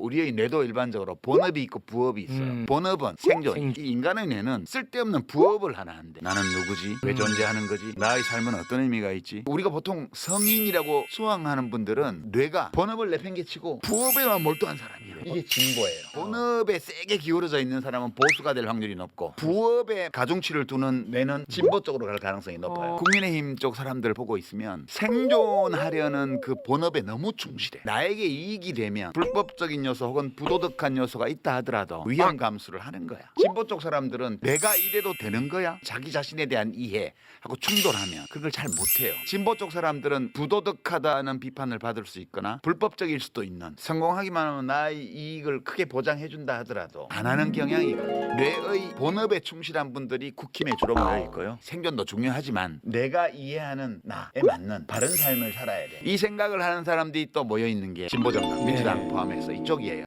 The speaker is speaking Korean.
우리의 뇌도 일반적으로 본업이 있고 부업이 있어요. 음. 본업은 생존. 생존. 이 인간의 뇌는 쓸데없는 부업을 하나 한대. 나는 누구지? 왜 음. 존재하는 거지? 나의 삶은 어떤 의미가 있지? 우리가 보통 성인이라고 수강하는 분들은 뇌가 본업을 내팽개치고 부업에만 몰두한 사람이에요. 이게 진보예요. 본업에 세게 기울어져 있는 사람은 보수가 될 확률이 높고 부업에 가중치를 두는 뇌는 진보 쪽으로 갈 가능성이 높아요. 어. 국민의힘 쪽 사람들 보고 있으면 생존하려는 그 본업에 너무 충실해. 나에게 이익이 되면 불법적인 요소 혹은 부도덕한 요소가 있다 하더라도 위험 감수를 하는 거야. 진보 쪽 사람들은 내가 이래도 되는 거야? 자기 자신에 대한 이해하고 충돌하면 그걸 잘 못해요. 진보 쪽 사람들은 부도덕하다는 비판을 받을 수 있거나 불법적일 수도 있는 성공하기만 하면 나의 이익을 크게 보장해준다 하더라도 안 하는 경향이 있거든요. 뇌의 본업에 충실한 분들이 국힘에 주로 모여 있고요. 생존도 중요하지만 내가 이해하는 나에 맞는 바른 삶을 살아야 돼. 이 생각을 하는 사람들이 또 모여 있는 게 진보정당, 민주당 네. 포함해서 이쪽